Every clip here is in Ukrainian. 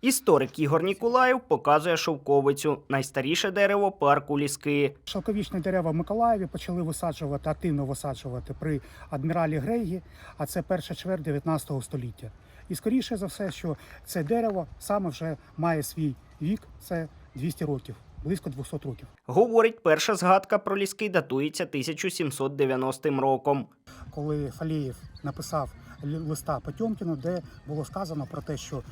Історик Ігор Ніколаєв показує шовковицю найстаріше дерево парку ліски. Шовковічні дерева в Миколаєві почали висаджувати, активно висаджувати при адміралі Грейгі, а це перша чверть 19 століття. І скоріше за все, що це дерево саме вже має свій вік, це 200 років, близько 200 років. Говорить, перша згадка про ліски датується 1790 роком. Коли Фалєєв написав листа Потьомкіну, де було сказано про те, що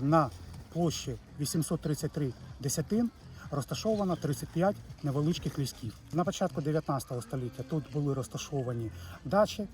на площі 833 десятин розташовано 35 невеличких лісків. На початку 19 століття тут були розташовані дачі,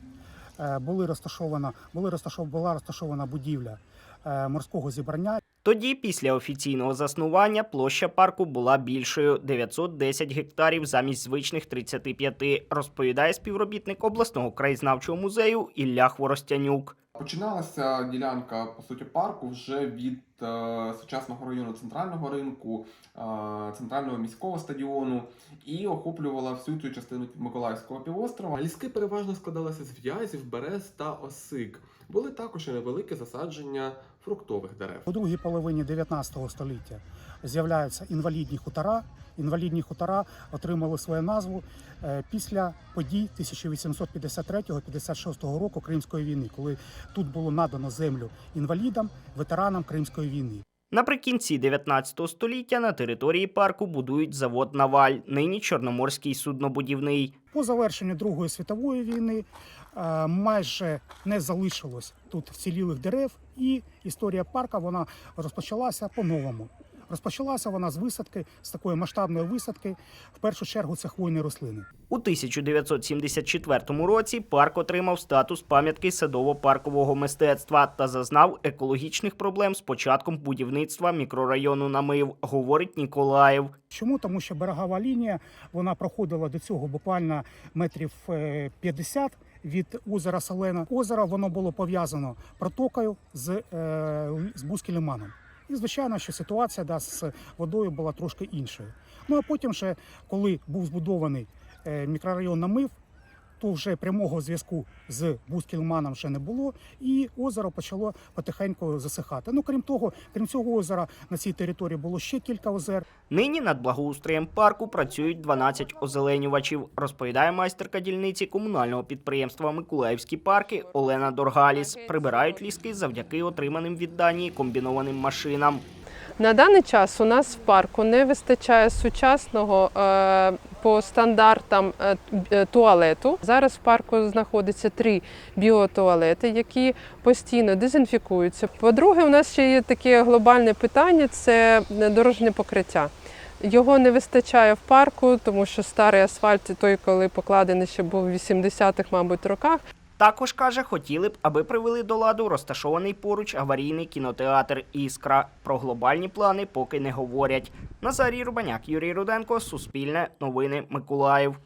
е, були розташована, були розташов, була розташована будівля е, морського зібрання. Тоді, після офіційного заснування, площа парку була більшою 910 гектарів замість звичних 35, розповідає співробітник обласного краєзнавчого музею Ілля Хворостянюк. Починалася ділянка по суті парку вже від е, сучасного району центрального ринку, е, центрального міського стадіону і охоплювала всю цю частину Миколаївського півострова. Ліски переважно складалися з в'язів, берез та осик. Були також і невелике засадження фруктових дерев. У другій половині 19 століття з'являються інвалідні хутора. Інвалідні хутора отримали свою назву е, після подій 1853-56 року Кримської війни, коли тут було надано землю інвалідам, ветеранам Кримської війни. Наприкінці 19 століття на території парку будують завод Наваль, нині Чорноморський суднобудівний. По завершенню Другої світової війни майже не залишилось тут вцілілих дерев, і історія парка вона розпочалася по-новому. Розпочалася вона з висадки, з такої масштабної висадки. В першу чергу це хвойні рослини. У 1974 році парк отримав статус пам'ятки садово-паркового мистецтва та зазнав екологічних проблем з початком будівництва мікрорайону Намив, говорить Ніколаєв. Чому? Тому що берегова лінія вона проходила до цього буквально метрів е, 50 від озера Салена. Озеро воно було пов'язано протокою з, е, з лиманом. І звичайно, що ситуація да, з водою була трошки іншою. Ну а потім, ще, коли був збудований е, мікрорайон Намив, то вже прямого зв'язку з Бузьким лиманом ще не було, і озеро почало потихеньку засихати. Ну крім того, крім цього озера на цій території було ще кілька озер. Нині над благоустроєм парку працюють 12 озеленювачів, розповідає майстерка дільниці комунального підприємства Миколаївські парки Олена Доргаліс. Прибирають ліски завдяки отриманим від Данії комбінованим машинам. На даний час у нас в парку не вистачає сучасного е, по стандартам е, е, туалету. Зараз в парку знаходиться три біотуалети, які постійно дезінфікуються. По-друге, у нас ще є таке глобальне питання це дорожнє покриття. Його не вистачає в парку, тому що старий асфальт, той, коли покладений ще був в 80-х, мабуть, роках, Також каже, хотіли б, аби привели до ладу розташований поруч аварійний кінотеатр Іскра. Про глобальні плани поки не говорять. Назарій Рубаняк, Юрій Руденко, Суспільне, Новини Миколаїв.